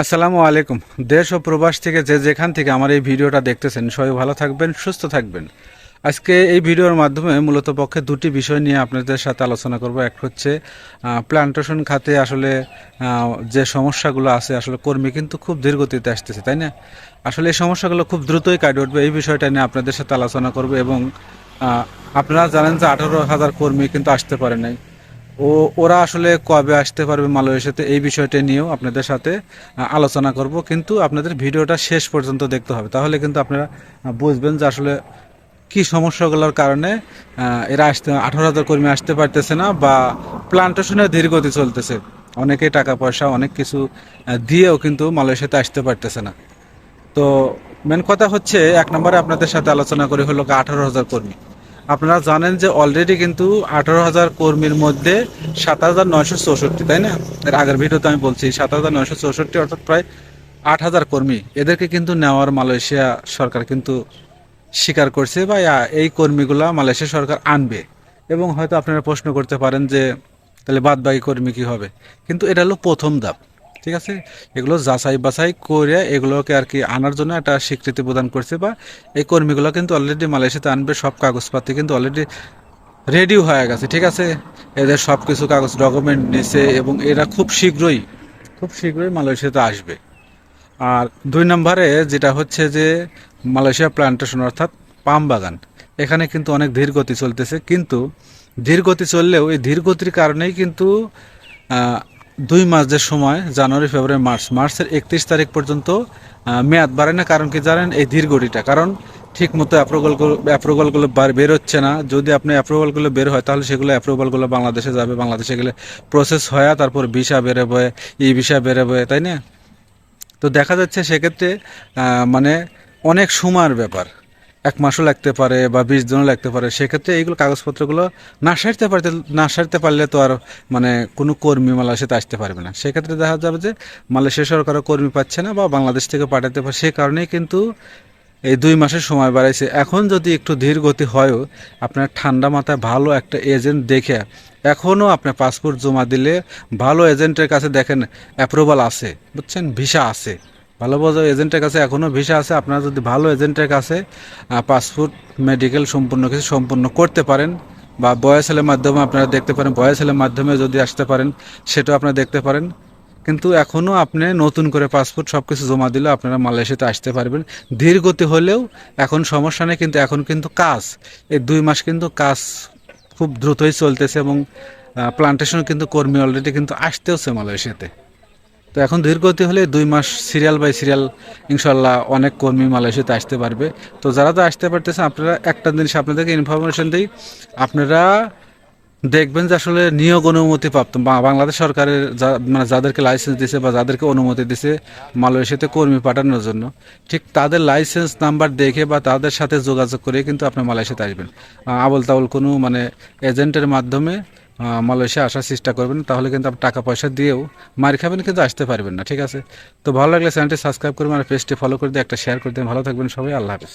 আসসালামু আলাইকুম। দেশ ও প্রবাস থেকে যে যেখান থেকে আমার এই ভিডিওটা দেখতেছেন, সবাই ভালো থাকবেন, সুস্থ থাকবেন। আজকে এই ভিডিওর মাধ্যমে মূলত পক্ষে দুটি বিষয় নিয়ে আপনাদের সাথে আলোচনা করব। এক হচ্ছে প্লান্টেশন খাতে আসলে যে সমস্যাগুলো আছে, আসলে কর্মী কিন্তু খুব ধীরগতিতে আসতেছে, তাই না? আসলে এই সমস্যাগুলো খুব দ্রুতই কাটে উঠবে, এই বিষয়টা নিয়ে আপনাদের সাথে আলোচনা করব এবং আপনারা জানেন যে আঠারো হাজার কর্মী কিন্তু আসতে পারে নাই। ও, ওরা আসলে কবে আসতে পারবে মালয়েশিয়াতে এই বিষয়টা নিয়েও আপনাদের সাথে আলোচনা করব। কিন্তু আপনাদের ভিডিওটা শেষ পর্যন্ত দেখতে হবে। তাহলে কিন্তু আপনারা বুঝবেন যে আসলে কি সমস্যাগুলোর কারণে এরা আসতে, আঠারো হাজার কর্মী আসতে পারতেছে না বা প্লান্টেশনের ধীরগতি চলতেছে। অনেকেই টাকা পয়সা, অনেক কিছু দিয়েও কিন্তু মালয়েশিয়াতে আসতে পারতেছে না। তো মেন কথা হচ্ছে, এক নম্বরে আপনাদের সাথে আলোচনা করি হলো আঠারো হাজার কর্মী। আপনারা জানেন যে অলরেডি কিন্তু আঠারো হাজার কর্মীর মধ্যে সাত হাজার নয়শো চৌষট্টি, তাই না? এর আগের ভিডিওতে আমি বলছি সাত হাজার নয়শো চৌষট্টি অর্থাৎ প্রায় আট হাজার কর্মী। এদেরকে কিন্তু নেওয়ার মালয়েশিয়া সরকার কিন্তু স্বীকার করছে বা এই কর্মীগুলা মালয়েশিয়া সরকার আনবে। এবং হয়তো আপনারা প্রশ্ন করতে পারেন যে, তাহলে বাদ বাকি কর্মী কী হবে? কিন্তু এটা হলো প্রথম ধাপ। ঠিক আছে? এগুলো যাচাই বাছাই করে এগুলোকে আর কি আনার জন্য একটা স্বীকৃতি প্রদান করছে বা এই কর্মীগুলো কিন্তু অলরেডি মালয়েশিয়াতে আনবে, সব কাগজপাতি কিন্তু অলরেডি রেডি হয়ে গেছে, ঠিক আছে? এদের সব কিছু কাগজ ডকুমেন্ট নিছে এবং এরা খুব শীঘ্রই খুব শীঘ্রই মালয়েশিয়াতে আসবে। আর দুই নম্বরে যেটা হচ্ছে যে মালয়েশিয়া প্লান্টেশন অর্থাৎ পাম বাগান, এখানে কিন্তু অনেক ধীর গতি চলতেছে, কিন্তু ধীর গতি চললেও এই ধীর গতির কারণেই কিন্তু দুই মাস যে সময়, জানুয়ারি, ফেব্রুয়ারি, মার্চ। মার্চের একত্রিশ তারিখ পর্যন্ত মেয়াদ বাড়ে না। কারণ কি জানেন, এই ধীর গতিটা কারণ ঠিক মতো অ্যাপ্রুভালগুলো অ্যাপ্রুভালগুলো বের হচ্ছে না। যদি আপনি অ্যাপ্রুভালগুলো বের হয়, তাহলে সেগুলো অ্যাপ্রুভালগুলো বাংলাদেশে যাবে। বাংলাদেশে গেলে প্রসেস হয়, তারপর ভিসা বেরোবে ই ভিসা বেরোবে তাই না? তো দেখা যাচ্ছে সেক্ষেত্রে মানে অনেক সময়ের ব্যাপার। এক মাসও লাগতে পারে বা বিশ দিনও লাগতে পারে, সেক্ষেত্রে এইগুলো কাগজপত্রগুলো না সারতে পারতে, না সারতে পারলে তো আর মানে কোনো কর্মী মালয়েশিয়াতে আসতে পারবে না। সেক্ষেত্রে দেখা যাবে যে মালয়েশিয়া সরকারও কর্মী পাচ্ছে না বা বাংলাদেশ থেকে পাঠাতে পারে, সে কারণেই কিন্তু এই দুই মাসের সময় বাড়াইছে। এখন যদি একটু ধীর গতি হয়ও, আপনার ঠান্ডা মাথায় ভালো একটা এজেন্ট দেখে এখনও আপনার পাসপোর্ট জমা দিলে ভালো এজেন্টের কাছে দেখেন অ্যাপ্রুভাল আছে, বুঝছেন? ভিসা আছে। ভালো ভালো এজেন্টের কাছে এখনও ভিসা আছে। আপনারা যদি ভালো এজেন্টের কাছে পাসপোর্ট, মেডিকেল সম্পূর্ণ কিছু সম্পূর্ণ করতে পারেন, বা বয়সেলের মাধ্যমে আপনারা দেখতে পারেন বয়সেলের মাধ্যমে যদি আসতে পারেন, সেটাও আপনারা দেখতে পারেন। কিন্তু এখনও আপনি নতুন করে পাসপোর্ট সব কিছু জমা দিলে আপনারা মালয়েশিয়াতে আসতে পারবেন। ধীর গতি হলেও এখন সমস্যা নেই, কিন্তু এখন কিন্তু কাজ। এই দুই মাস কিন্তু কাজ খুব দ্রুতই চলতেছে এবং প্লান্টেশন কিন্তু কর্মী অলরেডি কিন্তু আসতেওছে মালয়েশিয়াতে। তো এখন ধীরগতি হলে দুই মাস সিরিয়াল বাই সিরিয়াল ইনশাল্লাহ অনেক কর্মী মালয়েশিয়াতে আসতে পারবে। তো যারা তো আসতে পারতেছে আপনারা একটা জিনিস আপনাদেরকে ইনফরমেশন দিই। আপনারা দেখবেন যে আসলে নিয়োগ অনুমতি প্রাপ্ত বাংলাদেশ সরকারের যা- মানে যাদেরকে লাইসেন্স দিছে বা যাদেরকে অনুমতি দিছে মালয়েশিয়াতে কর্মী পাঠানোর জন্য, ঠিক তাদের লাইসেন্স নাম্বার দেখে বা তাদের সাথে যোগাযোগ করে কিন্তু আপনি মালয়েশিয়াতে আসবেন। আবল তাবল কোনো মানে এজেন্টের মাধ্যমে মালয়েশিয়া আসার চেষ্টা করবেন, তাহলে কিন্তু আপনি টাকা পয়সা দিয়েও মার খাবেন, কিন্তু আসতে পারবেন না, ঠিক আছে? তো ভালো লাগলে চ্যানেলটি সাবস্ক্রাইব করবেন আর পেজটি ফলো করে দিয়ে একটা শেয়ার করে দেবেন। ভালো থাকবেন সবাই, আল্লাহ হাফিজ।